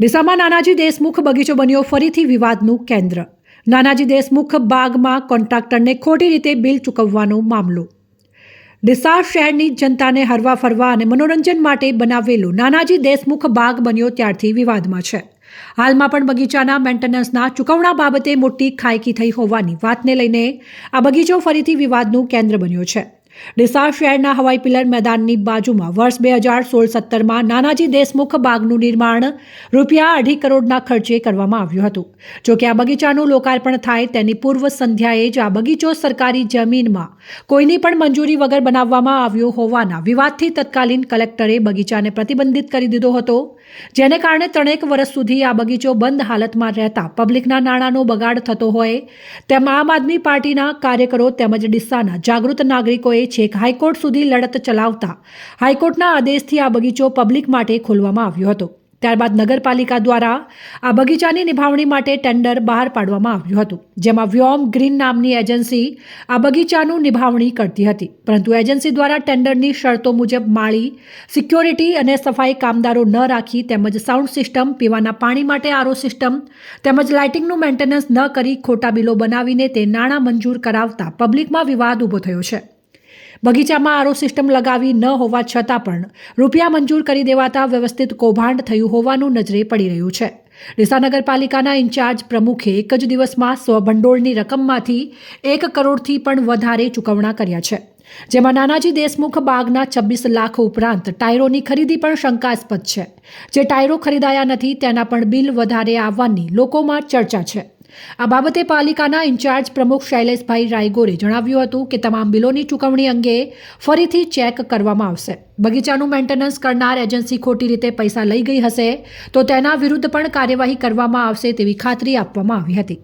ડીસામાં નાનાજી દેશમુખ બગીચો બન્યો. ફરીથી વિવાદનું કેન્દ્ર. નાનાજી દેશમુખ બાગમાં કોન્ટ્રાક્ટરને ખોટી રીતે બિલ ચૂકવવાનો મામલો. ડીસા શહેરની જનતાને હરવા ફરવા અને મનોરંજન માટે બનાવેલો નાનાજી દેશમુખ બાગ બન્યો ત્યારથી વિવાદમાં છે. હાલમાં પણ બગીચાના મેન્ટેનન્સના ચૂકવણા બાબતે મોટી ખાયકી થઈ હોવાની વાતને લઈને આ બગીચો ફરીથી વિવાદનું કેન્દ્ર બન્યો છે. ડીસા શહેરના હવાઈ પિલર મેદાનની બાજુમાં વર્ષ બે હજાર સોળ સત્તરમાં નાનાજી દેશમુખ બાગનું નિર્માણ રૂપિયા અઢી કરોડના ખર્ચે કરવામાં આવ્યું હતું. જોકે આ બગીચાનું લોકાર્પણ થાય તેની પૂર્વ સંધ્યાએ જ આ બગીચો સરકારી જમીનમાં કોઈની પણ મંજૂરી વગર બનાવવામાં આવ્યો હોવાના વિવાદથી તત્કાલીન કલેક્ટરે બગીચાને પ્રતિબંધિત કરી દીધો હતો. જેને કારણે ત્રણેક વર્ષ સુધી આ બગીચો બંધ હાલતમાં રહેતા પબ્લિકના નાણાંનો બગાડ થતો હોય તેમ આમ આદમી પાર્ટીના કાર્યકરો તેમજ ડિસ્સાના જાગૃત નાગરિકોએ છેક હાઈકોર્ટ સુધી લડત ચલાવતા હાઈકોર્ટના આદેશથી આ બગીચો પબ્લિક માટે ખોલવામાં આવ્યો હતો. ત્યારબાદ નગરપાલિકા દ્વારા આ બગીચાની નિભાવણી માટે ટેન્ડર બહાર પાડવામાં આવ્યું હતું, જેમાં વ્યોમ ગ્રીન નામની એજન્સી આ બગીચાનું નિભાવણી કરતી હતી. પરંતુ એજન્સી દ્વારા ટેન્ડરની શરતો મુજબ માળી, સિક્યોરિટી અને સફાઈ કામદારો ન રાખી તેમજ સાઉન્ડ સિસ્ટમ, પીવાના પાણી માટે આરો સિસ્ટમ તેમજ લાઇટિંગનું મેન્ટેનન્સ ન કરી ખોટા બિલો બનાવીને તે નાણાં મંજૂર કરાવતા પબ્લિકમાં વિવાદ ઊભો થયો છે. બગીચામાં આરો સિસ્ટમ લગાવી ન હોવા છતાં પણ રૂપિયા મંજૂર કરી દેવાતા વ્યવસ્થિત કૌભાંડ થયું હોવાનું નજરે પડી રહ્યું છે. ડીસા નગરપાલિકાના ઇન્ચાર્જ પ્રમુખે એક જ દિવસમાં સ્વભંડોળની રકમમાંથી એક કરોડથી પણ વધારે ચૂકવણા કર્યા છે. જેમાં નાનાજી દેશમુખ બાગના છવ્વીસ લાખ ઉપરાંત ટાયરોની ખરીદી પણ શંકાસ્પદ છે. જે ટાયરો ખરીદાયા નથી, તેના પણ બિલ વધારે આવવાની લોકોમાં ચર્ચા છે. આ બાબતે પાલિકાના ઇન્ચાર્જ પ્રમુખ શૈલેષભાઈ રાયગોરે જણાવ્યું હતું કે તમામ બિલોની ચૂકવણી અંગે ફરીથી ચેક કરવામાં આવશે. બગીચાનું મેન્ટેનન્સ કરનાર એજન્સી ખોટી રીતે પૈસા લઈ ગઈ હશે તો તેના વિરુદ્ધ પણ કાર્યવાહી કરવામાં આવશે તેવી ખાતરી આપવામાં આવી હતી.